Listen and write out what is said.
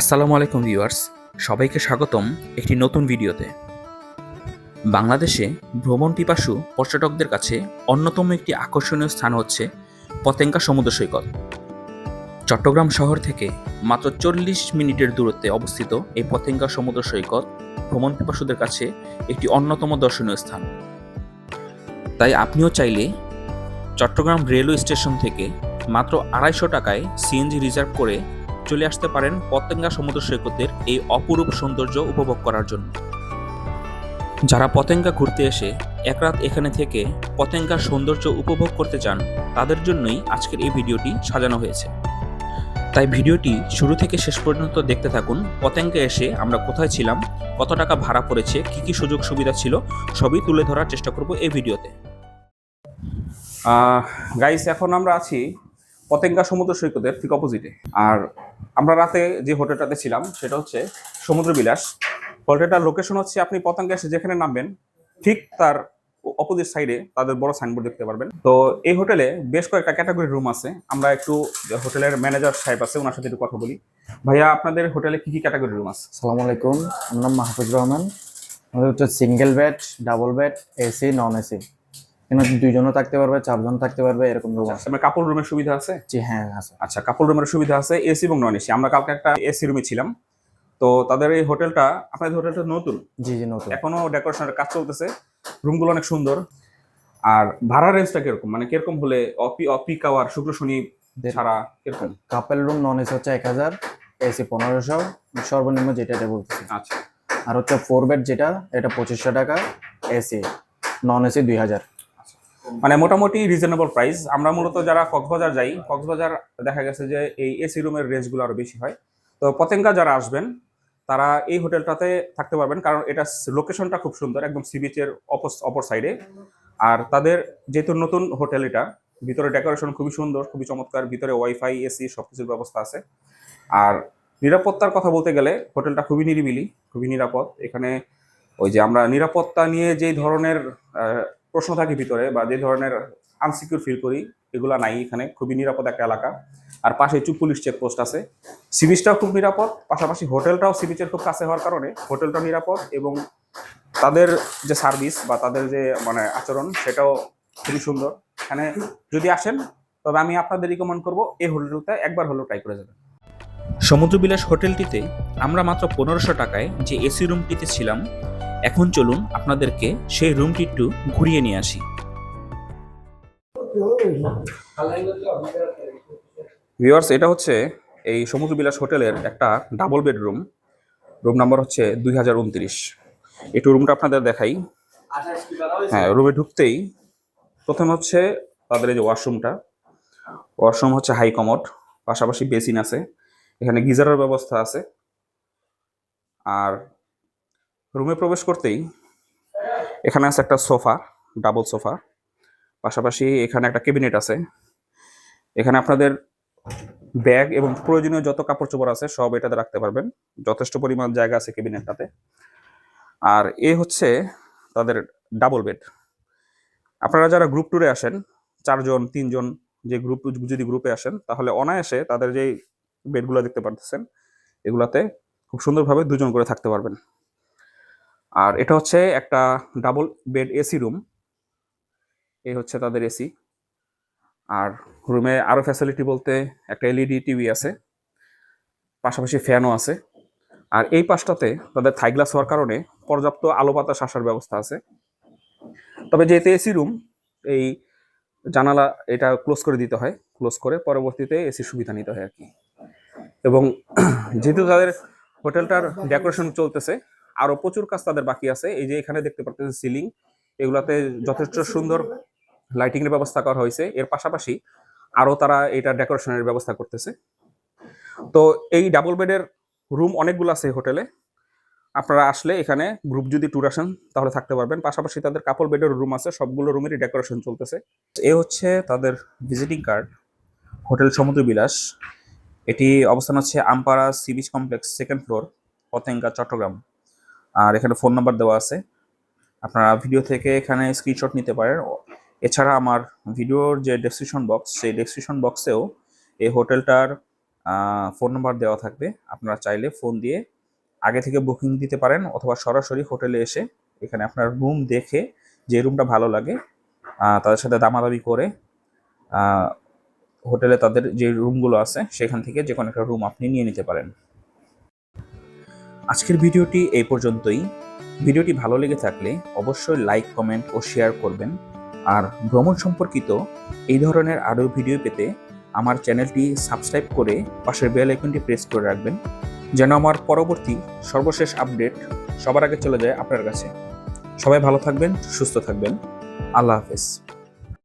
আসসালামু আলাইকুম ভিউয়ার্স, সবাইকে স্বাগতম একটি নতুন ভিডিওতে। বাংলাদেশে ভ্রমণ পিপাসু পর্যটকদের কাছে অন্যতম একটি আকর্ষণীয় স্থান হচ্ছে পতেঙ্গা সমুদ্র সৈকত। চট্টগ্রাম শহর থেকে মাত্র চল্লিশ মিনিটের দূরত্বে অবস্থিত এই পতেঙ্গা সমুদ্র সৈকত ভ্রমণ পিপাসুদের কাছে একটি অন্যতম দর্শনীয় স্থান। তাই আপনিও চাইলে চট্টগ্রাম রেলওয়ে স্টেশন থেকে মাত্র আড়াইশো টাকায় সিএনজি রিজার্ভ করে চলে আসতে পারেন পতেঙ্গা সমুদ্র সৈকতের এই অপরূপ সৌন্দর্য উপভোগ করার জন্য। যারা পতেঙ্গা ঘুরতে এসে এক রাত এখানে থেকে পতেঙ্গার সৌন্দর্য উপভোগ করতে চান, তাদের জন্যই আজকের এই ভিডিওটি সাজানো হয়েছে। তাই ভিডিওটি শুরু থেকে শেষ পর্যন্ত দেখতে থাকুন পতেঙ্গা এসে আমরা কোথায় ছিলাম, কত টাকা ভাড়া পড়েছে, কী কী সুযোগ সুবিধা ছিল, সবই তুলে ধরার চেষ্টা করব এই ভিডিওতে। গাইস এখন আমরা আছি পতেঙ্গা সমুদ্র সৈকতের ঠিক অপোজিটে আর আমরা রাতে যে হোটেলটাতে ছিলাম, সেটা হচ্ছে সমুদ্র বিলাস। হোটেলটার লোকেশন হচ্ছে আপনি পতেঙ্গা এসে যেখানে নামবেন, ঠিক তার অপোজিট সাইডে তাদের বড় সাইনবোর্ড দেখতে পারবেন। তো এই হোটেলে বেশ কয়েকটা ক্যাটাগরি রুম আছে। আমরা একটু হোটেলের ম্যানেজার সাহেব আছে, ওনার সাথে একটু কথা বলি। ভাইয়া, আপনাদের হোটেলে কি কি ক্যাটাগরি রুম আছে? সালাম আলাইকুম, আমার নাম মাহফুজ রহমান। আমাদের হচ্ছে single bed double bed AC non AC এখানে দুইজনও থাকতে পারবে চারজন থাকতে পারবে এরকম রুম আছে আপনার কাপড় রুমের সুবিধা আছে? জি হ্যাঁ আছে। আচ্ছা কাপড় রুমের সুবিধা আছে এসি এবং নন এসি আমরা কালকে একটা এসি রুমে ছিলাম। তো তাদের এই হোটেলটা আপনাদের হোটেলটা নতুন? জি জি নতুন। এখনও ডেকোরেশনের কাজ চলতেছে। রুমগুলো অনেক সুন্দর। আর ভাড়া রেঞ্জটা কীরকম? মানে কীরকম হলে অপি অপিক আওয়ার শুক্র শনি ছাড়া কীরকম? কাপেল রুম নন এসি হচ্ছে এক হাজার এসি পনেরোশো। সর্বনিম্ন যেটা এটা বলতেছি। আচ্ছা। আর হচ্ছে ফোর বেড যেটা এটা পঁচিশশো টাকা এসি নন এসি দুই হাজার। মানে মোটামুটি রিজনেবল প্রাইস আমরা মূলত যারা কক্সবাজার যাই, কক্সবাজার দেখা গেছে যে এই এসি রুমের রেঞ্জগুলো আরও বেশি হয়। তো পতেঙ্গা যারা আসবেন, তারা এই হোটেলটাতে থাকতে পারবেন কারণ এটা লোকেশনটা খুব সুন্দর, একদম সি বিচের অপর সাইডে আর তাদের যেহেতু নতুন হোটেল এটা, ভিতরে ডেকোরেশন খুবই সুন্দর, খুবই চমৎকার, ভিতরে ওয়াইফাই এসি সবকিছুর ব্যবস্থা আছে। আর নিরাপত্তার কথা বলতে গেলে হোটেলটা খুবই নিরিবিলি, খুবই নিরাপদ। এখানে ওই যে আমরা নিরাপত্তা নিয়ে যেই ধরনের প্রশ্ন থাকে ভিতরে বা যে ধরনের আনসিকিউর ফিল করি, এগুলা নাই এখানে, খুবই নিরাপদ একটা এলাকা। আর পাশে চুপ পুলিশ চেকপোস্ট আছে। সি বিচটাও খুব নিরাপদ, পাশাপাশি হোটেলটাও সি বিচের খুব কাছে হওয়ার কারণে হোটেলটাও নিরাপদ এবং তাদের যে সার্ভিস বা তাদের যে মানে আচরণ, সেটাও খুবই সুন্দর। এখানে যদি আসেন, তবে আমি আপনাদের রিকমেন্ড করব এই হোটেলটা একবার হলেও ট্রাই করে যাবেন। সমুদ্রবিলাস হোটেলটিতে আমরা মাত্র পনেরোশো টাকায় যে এসি রুমটিতে ছিলাম এখন চলুন আপনাদেরকে সেই রুমটি একটু ঘুরিয়ে নিয়ে আসি। ভিউয়ার্স এটা হচ্ছে এই সমুদ্রবিলাস হোটেলের একটা ডাবল বেডরুম রুম নাম্বার হচ্ছে দুই হাজার উনত্রিশ। একটু রুমটা আপনাদের দেখাই। হ্যাঁ রুমে ঢুকতেই প্রথমে হচ্ছে তাদের এই যে ওয়াশরুমটা ওয়াশরুম হচ্ছে হাই কমোড পাশাপাশি বেসিন আছে। এখানে গিজারের ব্যবস্থা আছে। আর রুমে প্রবেশ করতেই এখানে আছে একটা সোফা, ডাবল সোফা। পাশাপাশি এখানে একটা ক্যাবিনেট আছে। এখানে আপনাদের ব্যাগ এবং প্রয়োজনীয় যত কাপড় চোপড় আছে সব এটাতে রাখতে পারবেন। যথেষ্ট পরিমাণ জায়গা আছে ক্যাবিনেটটাতে। আর এ হচ্ছে তাদের ডাবল বেড। আপনারা যারা গ্রুপ ট্যুরে আসেন, চারজন, তিনজন যে গ্রুপ, যদি গ্রুপে আসেন, তাহলে অনায়াসে তাদের যেই বেডগুলো দেখতে পারতেছেন, এগুলাতে খুব সুন্দরভাবে দুজন করে থাকতে পারবেন। আর এটা হচ্ছে একটা ডাবল বেড এসি রুম এই হচ্ছে তাদের এসি আর রুমে আরও ফ্যাসিলিটি বলতে একটা এলইডি টিভি আছে, পাশাপাশি ফ্যানও আছে। আর এই পাশটাতে তাদের থাই গ্লাস হওয়ার কারণে পর্যাপ্ত আলো বাতাস আসার ব্যবস্থা আছে। তবে যেহেতু এসি রুম এই জানালা এটা ক্লোজ করে দিতে হয় ক্লোজ করে পরবর্তীতে এসি সুবিধা নিতে হয় আর কি। এবং যেহেতু তাদের হোটেলটার ডেকোরেশন চলতেছে আরও প্রচুর কাজ তাদের বাকি আছে। এই যে এখানে দেখতে পারতেছে সিলিং, এগুলাতে যথেষ্ট সুন্দর লাইটিং এর ব্যবস্থা করা হয়েছে। এর পাশাপাশি আরও তারা এটা ডেকোরেশনের ব্যবস্থা করতেছে। তো এই ডাবল বেডের রুম অনেকগুলো আছে হোটেলে। আপনারা আসলে এখানে গ্রুপ যদি ট্যুর আসেন, তাহলে থাকতে পারবেন। পাশাপাশি তাদের কাপল বেডের রুম আছে, সবগুলো রুমেরই ডেকোরেশন চলতেছে। এ হচ্ছে তাদের ভিজিটিং কার্ড, হোটেল সমুদ্র বিলাস। এটি অবস্থান হচ্ছে Ampara sea beach complex, second floor, Patenga, Chattogram. আর এখানে ফোন নাম্বার দেওয়া আছে। আপনারা ভিডিও থেকে এখানে স্ক্রিনশট নিতে পারেন। এছাড়া আমার ভিডিওর যে ডেসক্রিপশন বক্স সেই ডেসক্রিপশন বক্সেও এই হোটেলটার ফোন নাম্বার দেওয়া থাকবে। আপনারা চাইলে ফোন দিয়ে আগে থেকে বুকিং দিতে পারেন অথবা সরাসরি হোটেলে এসে এখানে আপনার রুম দেখে যে রুমটা ভালো লাগে তাদের সাথে দামাদামি করে হোটেলে তাদের যে রুমগুলো আছে, সেখান থেকে যে কোনো একটা রুম আপনি নিয়ে নিতে পারেন। আজকের ভিডিওটি এই পর্যন্তই। ভিডিওটি ভালো লেগে থাকলে অবশ্যই লাইক, কমেন্ট ও শেয়ার করবেন। আর ভ্রমণ সম্পর্কিত এই ধরনের আরও ভিডিও পেতে আমার চ্যানেলটি সাবস্ক্রাইব করে পাশের বেল আইকনটি প্রেস করে রাখবেন, যেন আমার পরবর্তী সর্বশেষ আপডেট সবার আগে চলে যায় আপনার কাছে। সবাই ভালো থাকবেন, সুস্থ থাকবেন। আল্লাহ হাফেজ।